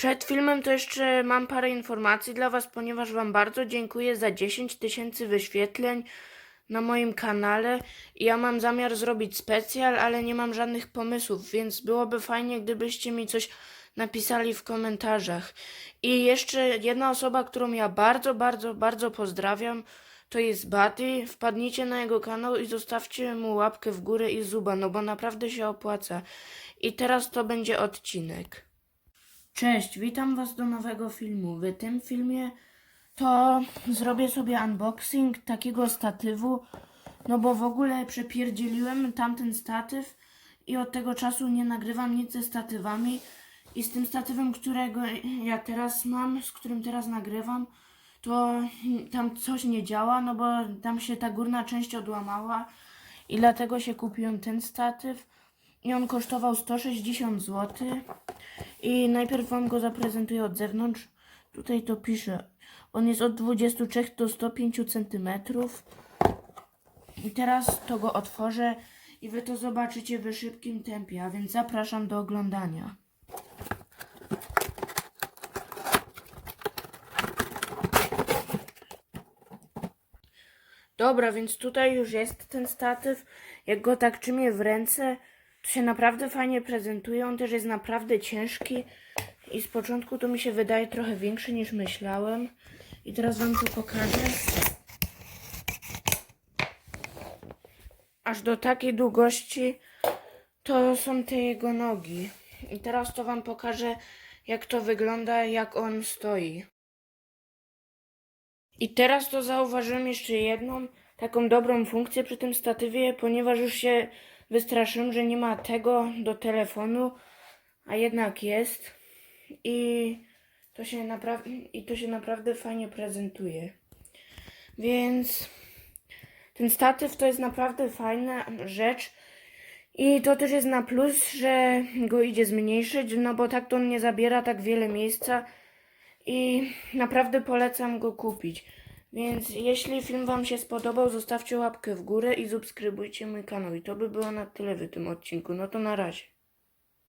Przed filmem to jeszcze mam parę informacji dla Was, ponieważ Wam bardzo dziękuję za 10 tysięcy wyświetleń na moim kanale. Ja mam zamiar zrobić specjal, ale nie mam żadnych pomysłów, więc byłoby fajnie, gdybyście mi coś napisali w komentarzach. I jeszcze jedna osoba, którą ja bardzo, bardzo, bardzo pozdrawiam, to jest Baty. Wpadnijcie na jego kanał i zostawcie mu łapkę w górę i zuba, no bo naprawdę się opłaca. I teraz to będzie odcinek. Cześć, witam Was do nowego filmu. W tym filmie to zrobię sobie unboxing takiego statywu, no bo w ogóle przepierdzieliłem tamten statyw i od tego czasu nie nagrywam nic ze statywami i z tym statywem, którego ja teraz mam, z którym teraz nagrywam, to tam coś nie działa, no bo tam się ta górna część odłamała i dlatego się kupiłem ten statyw i on kosztował 160 zł. I najpierw Wam go zaprezentuję od zewnątrz. Tutaj to pisze. On jest od 23 do 105 cm. I teraz to go otworzę i Wy to zobaczycie w szybkim tempie, a więc zapraszam do oglądania. Dobra, więc tutaj już jest ten statyw. Jak go tak trzymię w ręce, to się naprawdę fajnie prezentuje. On też jest naprawdę ciężki i z początku to mi się wydaje trochę większy niż myślałem. I teraz Wam tu pokażę. Aż do takiej długości to są te jego nogi. I teraz to Wam pokażę, jak to wygląda, jak on stoi. I teraz to zauważyłem jeszcze jedną taką dobrą funkcję przy tym statywie, ponieważ już się wystraszyłem, że nie ma tego do telefonu, a jednak jest. I to się naprawdę i to się naprawdę fajnie prezentuje. Więc ten statyw to jest naprawdę fajna rzecz. I to też jest na plus, że go idzie zmniejszyć, no bo tak to nie zabiera tak wiele miejsca i naprawdę polecam go kupić. Więc jeśli film Wam się spodobał, zostawcie łapkę w górę i subskrybujcie mój kanał. I to by było na tyle w tym odcinku. No to na razie.